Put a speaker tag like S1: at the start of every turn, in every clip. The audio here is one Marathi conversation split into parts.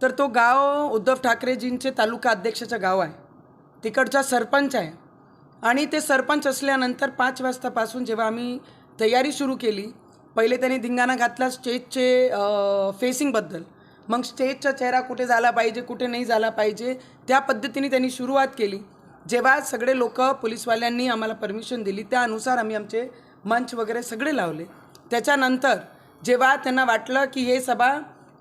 S1: तर तो गाव उद्धव ठाकरेजींचे तालुका अध्यक्षाचं गाव आहे. तिकडचा सरपंच आहे. आणि ते सरपंच असल्यानंतर पाच वाजतापासून जेव्हा आम्ही तयारी सुरू केली पहिले त्यांनी धिंगाणा घातला स्टेजचे फेसिंगबद्दल मग स्टेजचा चेहरा कुठे झाला पाहिजे कुठे नाही झाला पाहिजे त्या पद्धतीने त्यांनी सुरुवात केली. जेव्हा सगळे लोक पोलीसवाल्यांनी आम्हाला परमिशन दिली त्यानुसार आम्ही आमचे मंच वगैरे सगळे लावले. त्याच्यानंतर जेव्हा त्यांना वाटलं की हे सभा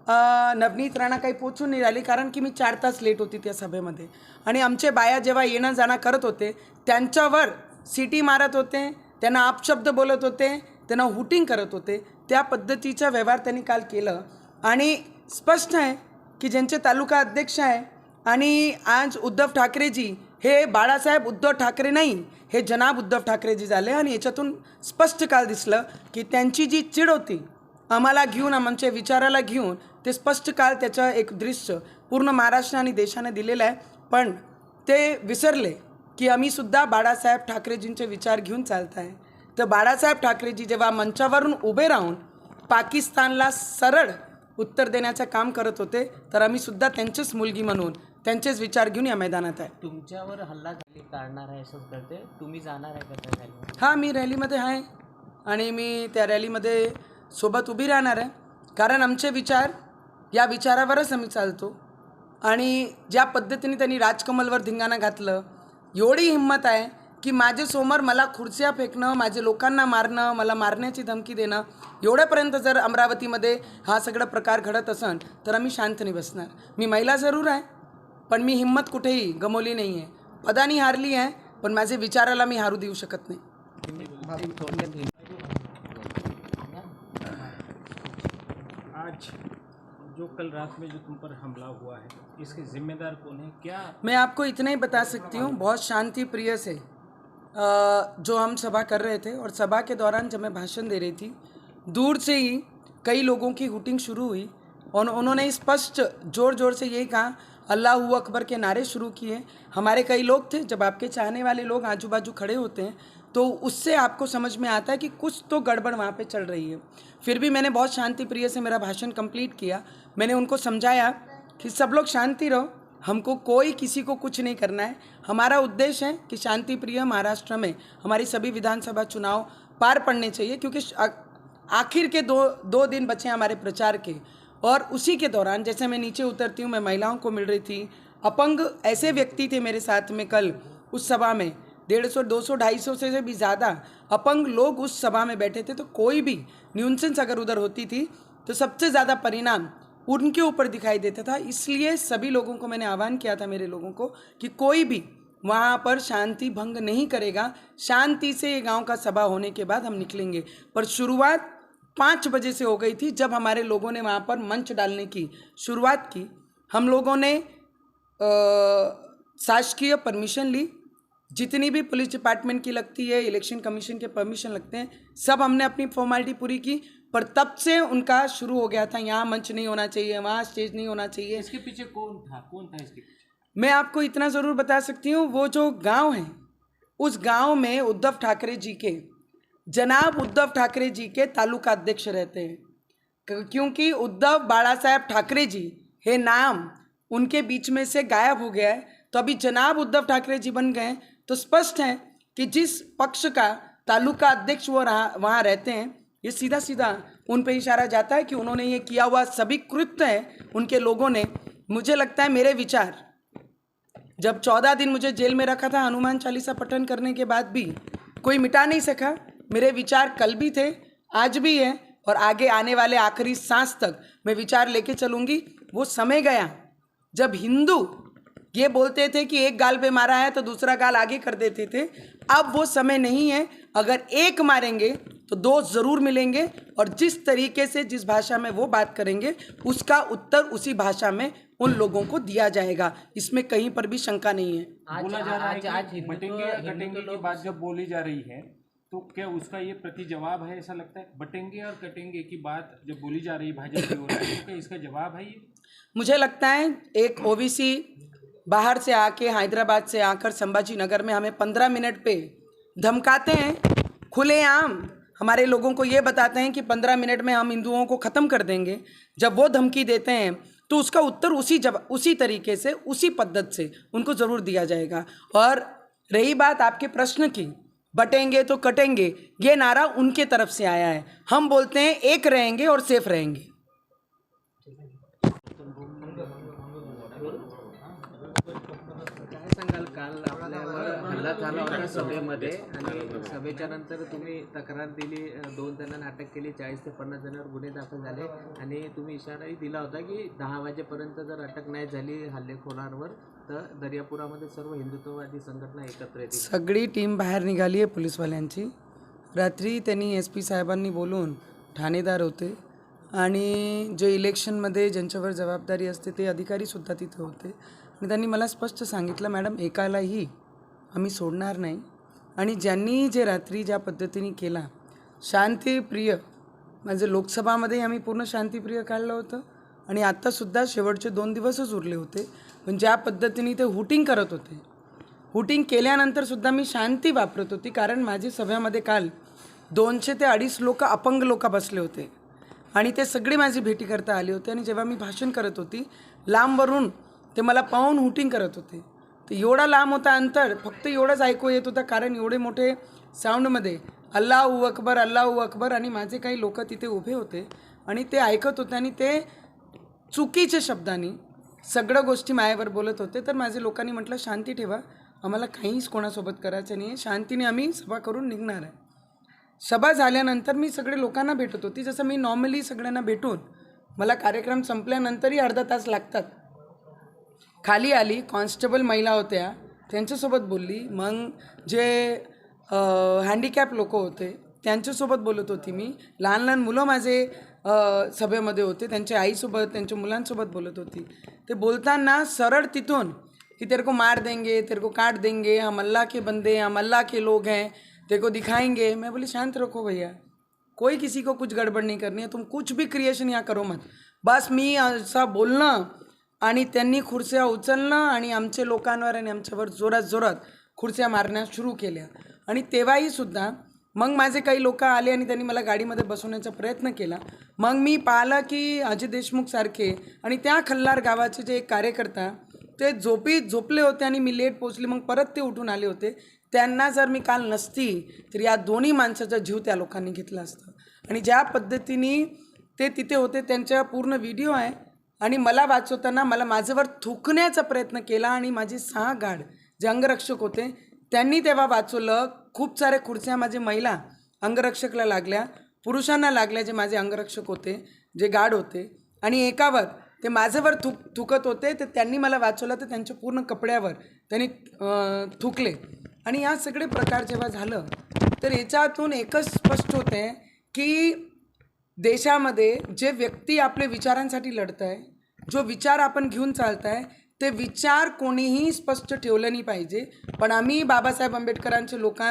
S1: नवनीत राणा काही पोचून नाही राहिली कारण की मी चार तास लेट होती त्या सभेमध्ये. आणि आमचे बाया जेव्हा येणं जाणं करत होते त्यांच्यावर सिटी मारत होते त्यांना आपशब्द बोलत होते त्यांना हुटिंग करत होते त्या पद्धतीचा व्यवहार त्यांनी काल केलं. आणि स्पष्ट आहे की ज्यांचे तालुका अध्यक्ष आहे आणि आज उद्धव ठाकरेजी हे बाळासाहेब उद्धव ठाकरे नाही हे जनाब उद्धव ठाकरेजी झाले आणि याच्यातून स्पष्ट काल दिसलं की त्यांची जी चिड होती आम्हाला घेऊन आमच्या विचाराला घेऊन ते स्पष्ट काल त्याचं एक दृश्य पूर्ण महाराष्ट्र आणि देशाने दिलेलं आहे. पण ते विसरले की आम्ही सुद्धा बाळासाहेब ठाकरेजींचे विचार घेऊन चालत आहे तर बाळासाहेब ठाकरेजी जेव्हा मंचावरून उभे राहून पाकिस्तानला सरळ उत्तर देण्याचं काम करत होते तर आम्ही सुद्धा त्यांचीच मुलगी म्हणून त्यांचेच विचार घेऊन या मैदानात आहे.
S2: तुमच्यावर हल्ला झाली काढणार आहे असं करते तुम्ही जाणार आहे का त्या रॅलीवर?
S1: हां मी रॅलीमध्ये आहे आणि मी त्या रॅलीमध्ये सोबत उभी राहणार आहे. कारण आमचे विचार या विचारावरच आम्ही चालतो. आणि ज्या पद्धतीने त्यांनी राजकमलवर धिंगाणा घातलं एवढी हिंमत आहे की माझे समोर मला खुर्च्या फेकणं माझे लोकांना मारणं मला मारण्याची धमकी देणं एवढ्यापर्यंत जर अमरावतीमध्ये हा सगळा प्रकार घडत असन तर आम्ही शांत नाही बसणार. मी महिला जरूर आहे पण मी हिंमत कुठेही गमवली नाही आहे पदानी हारली आहे पण माझे विचाराला मी हारू देऊ शकत नाही.
S3: आज जो कल रात में जो तुम पर हमला हुआ है, इसके जिम्मेदार कौन है? क्या
S1: मैं आपको इतना ही बता सकती हूँ, बहुत शांति प्रिय से। जो हम सभा कर रहे थे और सभा के दौरान जब मैं भाषण दे रही थी, दूर से ही कई लोगों की हुटिंग शुरू हुई और उन्होंने स्पष्ट ज़ोर ज़ोर से यही कहा, अल्लाह अकबर के नारे शुरू किए। हमारे कई लोग थे, जब आपके चाहने वाले लोग आजू बाजू खड़े होते हैं तो उससे आपको समझ में आता है कि कुछ तो गड़बड़ वहाँ पे चल रही है। फिर भी मैंने बहुत शांति प्रिय से मेरा भाषण कंप्लीट किया। मैंने उनको समझाया कि सब लोग शांति रहो, हमको कोई किसी को कुछ नहीं करना है। हमारा उद्देश्य है कि शांति प्रिय महाराष्ट्र में हमारी सभी विधानसभा चुनाव पार पड़ने चाहिए, क्योंकि आखिर के दो दो दिन बचे हमारे प्रचार के। और उसी के दौरान जैसे मैं नीचे उतरती हूँ, मैं महिलाओं को मिल रही थी। अपंग ऐसे व्यक्ति थे मेरे साथ में कल उस सभा में। डेढ़ सौ, दो सौ, ढाई सौ से भी ज़्यादा अपंग लोग उस सभा में बैठे थे तो कोई भी न्यूनसेंस अगर उधर होती थी तो सबसे ज़्यादा परिणाम उनके ऊपर दिखाई देता था। इसलिए सभी लोगों को मैंने आह्वान किया था मेरे लोगों को कि कोई भी वहाँ पर शांति भंग नहीं करेगा। शांति से ये गाँव का सभा होने के बाद हम निकलेंगे। पर शुरुआत पाँच बजे से हो गई थी, जब हमारे लोगों ने वहाँ पर मंच डालने की शुरुआत की। हम लोगों ने शासकीय परमिशन ली जितनी भी पुलिस डिपार्टमेंट की लगती है इलेक्शन कमीशन के परमिशन लगते हैं सब हमने अपनी फॉर्मेलिटी पूरी की पर तब से उनका शुरू हो गया था यहाँ मंच नहीं होना चाहिए वहाँ स्टेज नहीं होना चाहिए।
S3: इसके पीछे कौन था? कौन था इसके पीछे?
S1: मैं आपको इतना ज़रूर बता सकती हूँ वो जो गाँव है उस गाँव में उद्धव ठाकरे जी के जनाब उद्धव ठाकरे जी के तालुका अध्यक्ष रहते हैं। क्योंकि उद्धव बाड़ा साहेब ठाकरे जी हे नाम उनके बीच में से गायब हो गया है तो अभी जनाब उद्धव ठाकरे जी बन गए तो स्पष्ट है कि जिस पक्ष का तालुका अध्यक्ष वो रहा, वहाँ रहते हैं, ये सीधा सीधा उन पे इशारा जाता है कि उन्होंने ये किया हुआ सभी कृत्य है उनके लोगों ने। मुझे लगता है मेरे विचार, जब चौदह दिन मुझे जेल में रखा था हनुमान चालीसा पठन करने के बाद भी, कोई मिटा नहीं सका। मेरे विचार कल भी थे, आज भी है और आगे आने वाले आखिरी सांस तक मैं विचार लेके चलूँगी। वो समय गया, जब हिंदू ये बोलते थे कि एक गाल पे मारा है तो दूसरा गाल आगे कर देते थे। अब वो समय नहीं है। अगर एक मारेंगे तो दो ज़रूर मिलेंगे और जिस तरीके से जिस भाषा में वो बात करेंगे उसका उत्तर उसी भाषा में उन लोगों को दिया जाएगा। इसमें कहीं पर भी शंका नहीं है।
S2: आज
S3: बोला जा रहा है कि कटेंगे की बात जब बोली जा रही है तो क्या उसका ये प्रति जवाब है ऐसा लगता है? बटेंगे और कटेंगे की बात जब बोली जा रही है भाजपा की ओर से, तो क्या इसका जवाब है ये?
S1: मुझे लगता है एक ओबीसी बाहर से आके, हैदराबाद से आकर संभाजी नगर में हमें पंद्रह मिनट पे धमकाते हैं, खुलेआम हमारे लोगों को ये बताते हैं कि पंद्रह मिनट में हम हिंदुओं को ख़त्म कर देंगे। जब वो धमकी देते हैं तो उसका उत्तर उसी जब, उसी तरीके से, उसी पद्धत से उनको ज़रूर दिया जाएगा। और रही बात आपके प्रश्न की, बटेंगे तो कटेंगे, ये नारा उनके तरफ़ से आया है। हम बोलते हैं, एक रहेंगे और सेफ़ रहेंगे।
S2: काल आपल्यावर हल्ला झाला होता सभेमध्ये आणि सभेच्या नंतर तुम्ही तक्रार दिली दोन जणांना अटक केली चाळीस ते पन्नास जणांवर गुन्हे दाखल झाले आणि तुम्ही इशाराही दिला होता की दहा वाजेपर्यंत जर अटक नाही झाली हल्लेखोरांवर तर दर्यापुरामध्ये सर्व हिंदुत्ववादी संघटना एकत्र येतील.
S1: सगळी टीम बाहेर निघाली आहे पोलीसवाल्यांची. रात्री त्यांनी एस पी साहेबांनी बोलून ठाणेदार होते आणि जे इलेक्शनमध्ये ज्यांच्यावर जबाबदारी असते ते अधिकारीसुद्धा तिथे होते. आणि त्यांनी मला स्पष्ट सांगितलं मॅडम एकालाही आम्ही सोडणार नाही. आणि ज्यांनी जे रात्री ज्या पद्धतीने केला शांतीप्रिय म्हणजे लोकसभामध्येही आम्ही पूर्ण शांतीप्रिय काढलं होतं आणि आत्तासुद्धा शेवटचे दोन दिवसच उरले होते. पण ज्या पद्धतीने ते हुटिंग करत होते हुटिंग केल्यानंतरसुद्धा मी शांती वापरत होती कारण माझी सभेमध्ये काल दोनशे ते अडीच लोक अपंग लोक बसले होते आणि ते सगळे माझी भेटी करता आले होते आणि जेव्हा मी भाषण करत होती लांबवरून ते मला पाहून हुटिंग करत होते. तर एवढा लांब होता अंतर फक्त एवढंच ऐकू येत होतं कारण एवढे मोठे साऊंडमध्ये अल्लाहू अकबर अल्लाहू अकबर आणि माझे काही लोक तिथे उभे होते. आणि ते ऐकत होते आणि ते चुकीच्या शब्दांनी सगळं गोष्टी मायावर बोलत होते. तर माझे लोकांनी म्हटलं शांती ठेवा आम्हाला काहीच कोणासोबत करायचं नाही आहे शांतीने आम्ही सभा करून निघणार आहे. सभा झाल्यानंतर मी सगळे लोकांना भेटत होती. जसं मी नॉर्मली सगळ्यांना भेटून मला कार्यक्रम संपल्यानंतरही अर्धा तास लागतात. खाली आली कॉन्स्टेबल महिला होत्या. त्यांच्यासोबत बोलली. मग जे हँडिकॅप लोक होते त्यांच्यासोबत बोलत होती मी. लहान लहान मुलं माझे सभेमध्ये होते. त्यांच्या आईसोबत त्यांच्या मुलांसोबत बोलत होती. ते बोलताना सरळ तिथून कि तेरे को मार देंगे तेरे को काट देंगे हम अल्लाह के बंदे हम अल्लाह के लोग हैं तेरे को दिखाएंगे। मैं बोली शांत रखो भैया। कोई किसी को कुछ गड़बड़ नहीं करनी है। तुम कुछ भी क्रिएशन यहाँ करो मत। बस मी असा बोलणं आणि त्यांनी खुर्च्या उचलणं आणि आमच्या लोकांवर आणि आमच्यावर जोरात जोरात खुर्च्या मारण्यास सुरू केल्या. आणि तेव्हाही सुद्धा मग माझे काही लोक आले आणि त्यांनी मला गाडीमध्ये बसवण्याचा प्रयत्न केला. मग मी पाहिलं की अजय देशमुख सारखे आणि त्या खल्लार गावाचे जे एक कार्यकर्ता ते झोपीत झोपले होते आणि मी लेट पोचले मग परत ते उठून आले होते. त्यांना जर मी काल नसती तर या दोन्ही माणसाचा जीव त्या लोकांनी घेतला असता. आणि ज्या पद्धतीने ते तिथे होते त्यांच्या पूर्ण व्हिडिओ आहे. आणि मला वाचवताना मला माझ्यावर थुकण्याचा प्रयत्न केला आणि माझे सहा गाड जे अंगरक्षक होते त्यांनी तेव्हा वाचवलं. खूप साऱ्या खुर्च्या माझे महिला अंगरक्षकला लागल्या पुरुषांना लागल्या जे माझे अंगरक्षक होते जे गाड होते. आणि एकावर ते माझ्यावर थुक थुकत होते तर त्यांनी मला वाचवलं तर त्यांच्या पूर्ण कपड्यावर त्यांनी थुकले. आणि या सगळे प्रकार जेव्हा झालं तर याच्यातून एकच स्पष्ट होते की देशामध्ये जे व्यक्ती आपले विचारांसाठी लढत आहे जो विचार आपण घेऊन चालत आहे ते विचार कोणीही स्पष्ट ठेवलं नाही पाहिजे. पण आम्ही बाबासाहेब आंबेडकरांचे लोक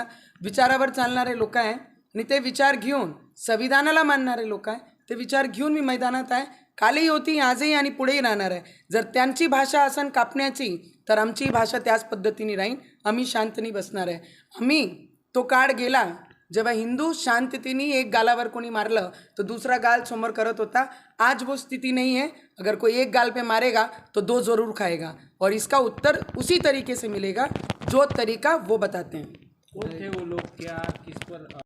S1: विचारावर चालणारे लोक आहे आणि ते विचार घेऊन संविधानाला मानणारे लोक आहे ते विचार घेऊन मी मैदानात आहे. कालही होती आजही आणि पुढेही राहणार आहे. जर त्यांची भाषा असन कापण्याची तर आमची भाषा त्याच पद्धतीने राहीन. आम्ही शांतनी बसणार आहे. आम्ही तो काळ गेला जेव्हा हिंदू शांततेने एक गालावर कोणी मारलं तो दूसरा गाल समोर करत होता. आज वो स्थिति नहीं है. अगर कोई एक गाल पे मारेगा तो दो ज़रूर खाएगा. और इसका उत्तर उसी तरीके से मिलेगा, जो तरीका वो बताते हैं।
S3: वो लोग क्या, किस पर